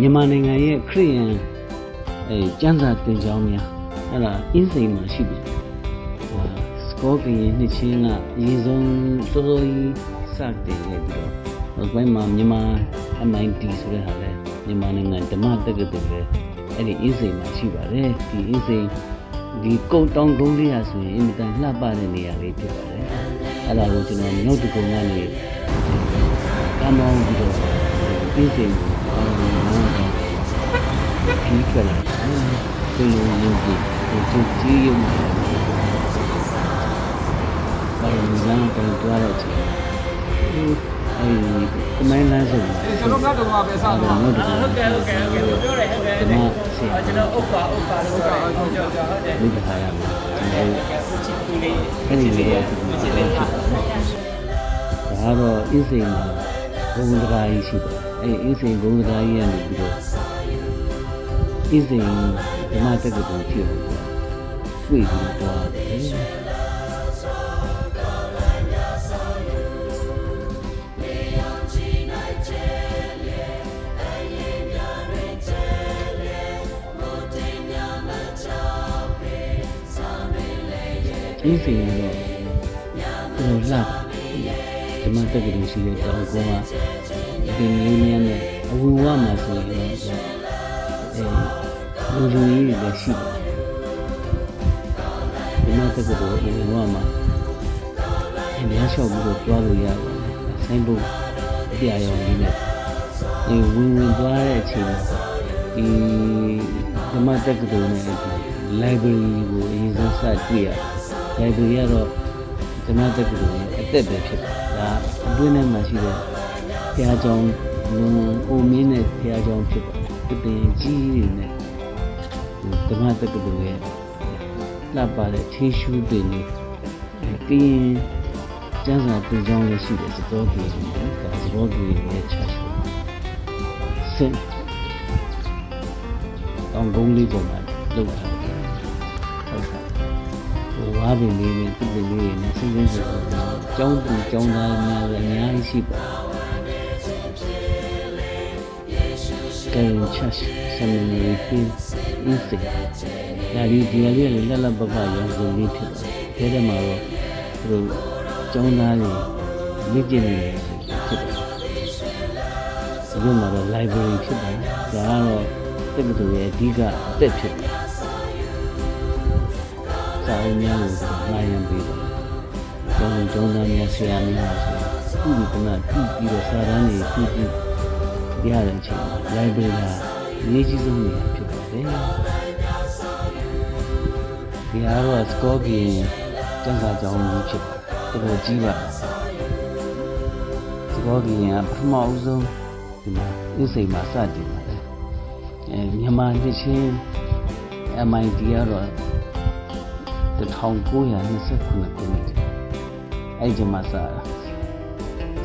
မြန်မာနိုင်ငံရဲ့ခရစ်ယာန်အဲကျမ်းစာသင်ကျောင်းများအဲ့ဒါအင်းစိန်မှာရှိပြီဟိုစကောကရင်နှစ်ချင်းကအရင်ဆုံးစောစောကြီးစတင်ခဲ့ပြီးတော့နောက်ပိုင်းမှာမြန်မာ MIT ဆိုတဲ့ဟာလဲမြန်မာနိုင်ငံဓမ္မတက္ကသိုလ်လဲအဲ့ဒီအင်းစိန်မှာရှိပါတယ်ဒီအင်းစိန်ဒီကုန်းတောင်ကုန်းလေးဟာဆိုရင်အင်မတန်လှပတဲ့နေရာလေးဖြစ်ပါတယ်အဲ့ဒါကိုကျွန်တော်မြောက်တကုံကနေကမ်းမောင်းပြီးတော့အင်းစိန်ကိုအောင်းမောင်းတော့ ဒီကလာဒီလိုမျိုးဒီဒီကြည့်ရမှာဘာလို့လဲတော့တွားတော့ချင်အဲဒီကမိုင်းလမ်းစုံကျွန်တော်ကတော့ပဲစတာဟုတ်တယ်ဟုတ်ကဲ့ဟုတ်ကဲ့ဟုတ်ကဲ့ပြောတယ်ဟုတ်ကဲ့ဒီမှာဆရာကျွန်တော်ဥပ္ပါဥပ္ပါလို့ပြောတာဟုတ်ကြောက်ကြောက်ဟုတ်တယ်လူတခါရမှာကျွန်တော်ကဲစချစ်တူလေးအဲ့ဒီလေးကချစ်လေးပါဒါတော့အင်းစိန်မှာဘုံတကာကြီးရှိတယ် အဲ့အင်းစိန်ဘုံတကာကြီးကနေပြီးတော့အင်းစိန်ဓမ္မတက္ကသိုလ်ဖြစ်လို့တွေ့ပြီးတော့တယ်အင်းစိန်ကတော့ကျွန်တော်လှဓမ္မတက္ကသိုလ်ရှိတဲ့တောင်ကုန်းက ဒီလေးများနဲ့အဝဝမှာဆိုရင်တော့အဲလူလူကြီးတွေလည်းရှိတယ်ဓမ္မတက္ကသိုလ်အဝဝမှာအများလျှောက်ပြီးတော့တွားလို့ရတယ်ဆိုင်ဘုတ်ပြရအောင်လေးနဲ့ဒီဝင်ဝင်သွားတဲ့အချိန်မှာဒီဓမ္မတက္ကသိုလ်နဲ့ဒီ library ကိုအရင်ဆုံးစတွေ့ရတယ် library ကတော့ဓမ္မတက္ကသိုလ်ရဲ့အသက်ပဲဖြစ်တယ်ဒါအတွင်းထဲမှာရှိတဲ့ ဘုရားကျောင်းလုံအိုမင်းနဲ့ဘုရားကျောင်းဖြစ်ပါတယ်ဒီတင်ကြီးတွေနဲ့ဒီဓမ္မတက္ကသိုလ်ရဲ့လှပတဲ့ထေးရှူးပင်တွေကရင်ကျမ်းစာတင်ကျောင်းလည်းရှိတယ်စတော်ကြီးတွေဒါစတော်ကြီးရဲ့ချာရှူစင်တောင်ကုန်းလေးပေါ်မှာလောက်ထားတယ်ဟုတ်ကဲ့ဟိုဝါပင်လေးနဲ့သူ့ပင်လေးနဲ့စဉ်းစဉ်းဆိုတော့ကျောင်းသူကျောင်းသားများလည်းအများကြီးရှိပါတယ် ကဲချက်ဆမ်မီဖင်းအင်းစိဒါဒီဒီလေးလည်းလက်လက်ပပရောင်းစုံလေးဖြစ်တယ်ဒါထဲမှာတော့သူတို့ကျောင်းသားတွေလေ့ကျင့်နေတယ်ဖြစ်တယ်ဒီမှာတော့ library ဖြစ်တယ်ဒါကတော့တက္ကသိုလ်ရဲ့အဓိကအသက်ဖြစ်တယ်စာအုပ်များကိုမှာရန်ပေးတယ်။ကျောင်းကျောင်းသားများဆရာများဆိုခုဒီကနပြုပြီးတော့စာတမ်းတွေပြုပြီး ရတဲ့အချိန် library ကအရေးကြီးဆုံးနေရာဖြစ်ပါတယ်။ဒီဟာတော့ score ကင်းကျန်းစာကျောင်းကြီးဖြစ်တယ်။တော်တော်ကြီးပါ။ score ကင်းကပထမဦးဆုံးဒီမှာအစ်စိမ်မှာစတင်ပါတယ်။အဲမြန်မာနှစ်ချင်း MIT ကတော့1929ခုနှစ်အဲ့ဒီမှာစတာ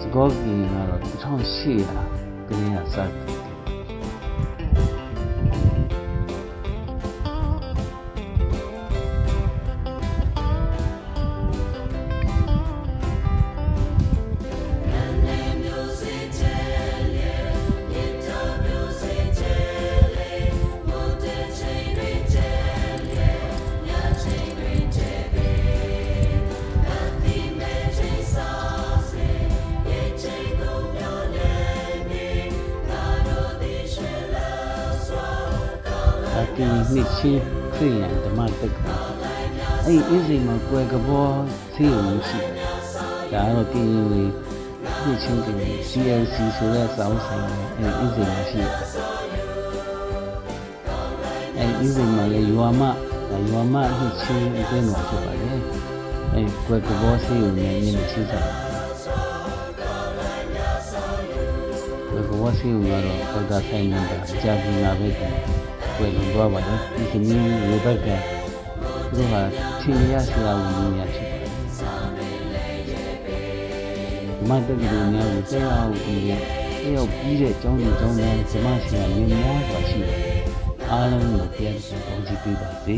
စကောကီကတော့1800 ကလေးကစ တယ်အတီနှစ်ချင်းခရိယန်ဓမ္မတက္ကသိုလ်အဲ့ဒီအင်းစိန်မှာကွယ်ကဘောဆေးရုံရှိတယ်ဒါကတော့ကင်းရင်နှစ်ချင်းက CNC ဆိုတဲ့စောင်းဆိုင်နဲ့အဲ့ဒီအင်းစိန်မှာရှိတယ်အဲ့ဒီအင်းစိန်မှာလည်းရွာမရွာမနှစ်ချင်းအတွင်းမှာဖြစ်ပါတယ်အဲ့ဒီကွယ်ကဘောဆေးရုံနဲ့မြင်ချင်းဆိုင်ကွယ်ကဘောဆေးရုံကတော့ဒေါက်တာဆိုင်နေတာအကြပြလာပဲတယ်ွ ယ်လွန်သွားပါတယ်ဒီကနေ့ရေဘက်ကသူတို့ဟာထင်ရဆရာဝန်ကြီးများဖြစ်ပါတယ်မတ်တကယ်လို့များကိုတရားအောင်ပြီးတယောက်ပြီးတဲ့အကြောင်းတွေအကြောင်းတွေဓမ္မဆရာမြင်များစွာရှိတယ်အားလုံးကိုပြန်ပြန်ကောင်းချီးပေးပါစေ